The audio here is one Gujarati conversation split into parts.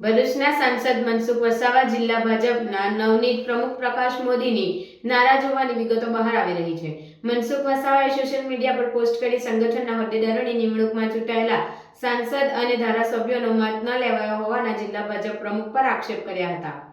ભરૂચના સાંસદ મનસુખ વસાવા જિલ્લા ભાજપના નવનીત પ્રમુખ પ્રકાશ મોદીની નારાજ હોવાની વિગતો બહાર આવી રહી છે. મનસુખ વસાવાએ સોશિયલ મીડિયા પર પોસ્ટ કરી સંગઠનના હોદ્દેદારોની નિમણૂકમાં ચૂંટાયેલા સાંસદ અને ધારાસભ્યોનો મત ન લેવાયો હોવાના જિલ્લા ભાજપ પ્રમુખ પર આક્ષેપ કર્યા હતા.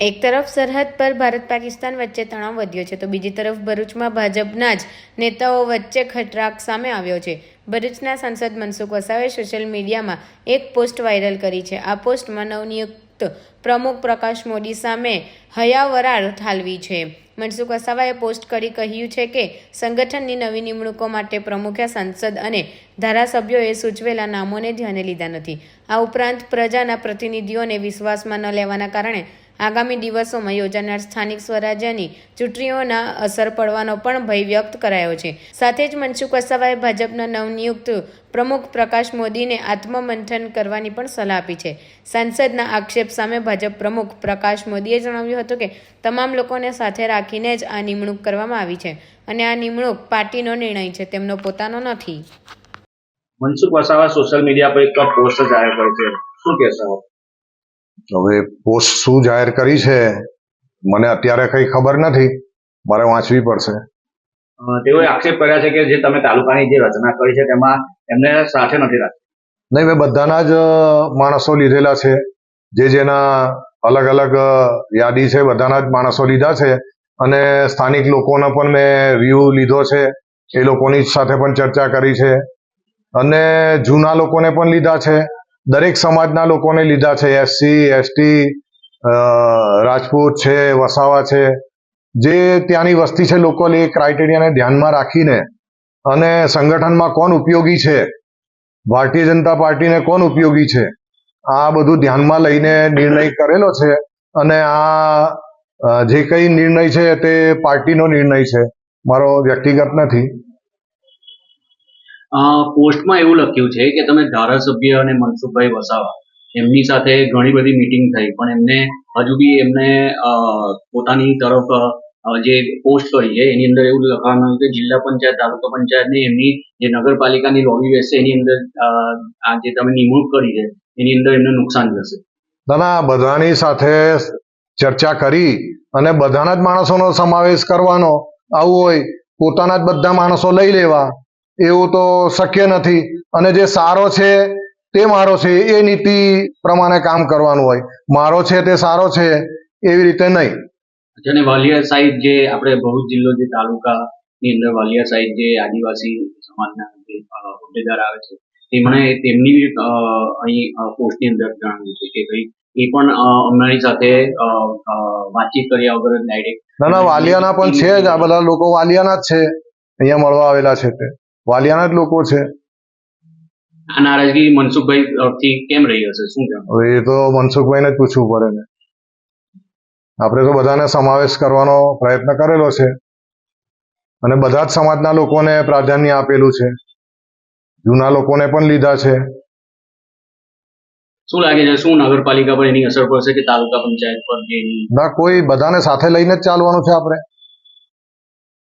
એક તરફ સરહદ પર ભારત પાકિસ્તાન વચ્ચે તણાવ વધ્યો છે, તો બીજી તરફ ભરૂચમાં ભાજપના જ નેતાઓ વચ્ચે ખટરાક સામે આવ્યો છે. ભરૂચના સાંસદ મનસુખ વસાવે સોશિયલ મીડિયામાં એક પોસ્ટ વાયરલ કરી છે. આ પોસ્ટમાં નવનિયુક્ત પ્રમુખ પ્રકાશ મોદી સામે હયાવરાળ ઠાલવી છે. મનસુખ વસાવાએ પોસ્ટ કરી કહ્યું છે કે, સંગઠનની નવી નિમણૂકો માટે પ્રમુખે સાંસદ અને ધારાસભ્યોએ સૂચવેલા નામોને ધ્યાને લીધા નથી. આ ઉપરાંત પ્રજાના પ્રતિનિધિઓને વિશ્વાસમાં ન લેવાના કારણે આગામી દિવસોમાં યોજાનાર સ્થાનિક સ્વરાજ્યની ચૂંટણીઓના અસર પડવાનો પણ ભય વ્યક્ત કરાયો છે. સાથે જ મનસુખ વસાવાએ ભાજપના નવનિયુક્ત પ્રમુખ પ્રકાશ મોદીને આત્મમંથન કરવાની પણ સલાહ આપી છે. સાંસદના આક્ષેપ સામે ભાજપ પ્રમુખ પ્રકાશ મોદીએ જણાવ્યું હતું કે, તમામ લોકોને સાથે રાખીને જ આ નિમણૂક કરવામાં આવી છે અને આ નિમણૂક પાર્ટીનો નિર્ણય છે, તેમનો પોતાનો નથી. મનસુખ વસાવા સોશિયલ મીડિયા પર એક પોસ્ટ જાહેર કર્યો છે. શું કહેશો? હવે પોસ્ટ શું જાહેર કરી છે મને અત્યારે કઈ ખબર નથી. મારે વાંચવી પડશે. તેઓએ આક્ષેપ કર્યા છે કે જે તમે તાલુકાની જે રચના કરી છે તેમાં એમને સાથે નથી રાખી. નહીં મેં બધાના જ માણસો લીધેલા છે. જે જેના અલગ અલગ યાદી છે બધાના જ માણસો લીધા છે. અને સ્થાનિક લોકોનો પણ મેં વ્યૂ લીધો છે. એ લોકોની સાથે પણ ચર્ચા કરી છે. અને જૂના લોકોને પણ લીધા છે. દરેક સમાજના લોકોને લીધા છે. એસસી એસટી રાજપૂત છે, વસાવા છે. જે ત્યાંની વસ્તી છે લોકલ એ ક્રાઇટેરિયાને ધ્યાનમાં રાખીને અને સંગઠનમાં કોણ ઉપયોગી છે? ભારતીય જનતા પાર્ટીને કોણ ઉપયોગી છે? આ બધું ધ્યાનમાં લઈને નિર્ણય કરેલો છે અને આ જે કઈ નિર્ણય છે તે પાર્ટીનો નિર્ણય છે. મારો વ્યક્તિગત નથી. પોસ્ટમાં એવું લખ્યું છે કે તમે ધારાસભ્ય અને મનસુખભાઈ વસાવા, એમની સાથે ઘણી બધી મીટિંગ થઈ, પણ એમને હજુ બી એમને પોતાની તરફ જે પોસ્ટ કરી છે, એની અંદર એવું લખવાનું આવ્યું કે જિલ્લા પંચાયત, તાલુકા પંચાયતની એમની જે નગરપાલિકાની લોબી બેસશે એની અંદર આ જે તમે નિમણૂક કરી છે, એની અંદર એમને નુકસાન થશે. ના, બધાની સાથે ચર્ચા કરી અને બધાના જ માણસોનો સમાવેશ કરવાનો. આવું હોય, પોતાના જ બધા માણસો લઈ લેવા. એવું તો શક્ય નથી. અને જે સારો છે તે મારો છે એ નીતિ પ્રમાણે કામ કરવાનું હોય. મારો છે તે સારો છે એવી રીતે નહીં. અને વાલિયા સાહિત જે આપણે ભરૂચ જિલ્લો જે તાલુકા ની અંદર વાલિયા સાહિત જે આદિવાસી સમાજના હોદ્દેદાર આવે છે તેમણે તેમની અહીં પોસ્ટની અંદર જણાવ્યું છે કે ભાઈ એ પણ અમારી સાથે વાતચીત કર્યા વગર ડાયરેક્ટ ના ના વાલિયાના પણ છે જ. આ બધા લોકો વાલિયાના જ છે. અહીંયા મળવા આવેલા છે તે. વાલિયાના જ લોકો છે. આ નારાજગી મનસુખભાઈ તરફથી કેમ રહી હશે? શું કહેવું હવે એ તો મનસુખભાઈને જ પૂછવું પડે ને. આપણે તો બધાને સમાવેશ કરવાનો પ્રયત્ન કરેલો છે. અને બધા જ સમાજના લોકોને પ્રાધાન્ય આપેલું છે. જૂના લોકોને પણ લીધા છે. શું લાગે છે? શું નગરપાલિકા પર એની અસર પડશે કે તાલુકા પંચાયત પર એની? ના કોઈ બધાને સાથે લઈને જ ચાલવાનું છે આપણે.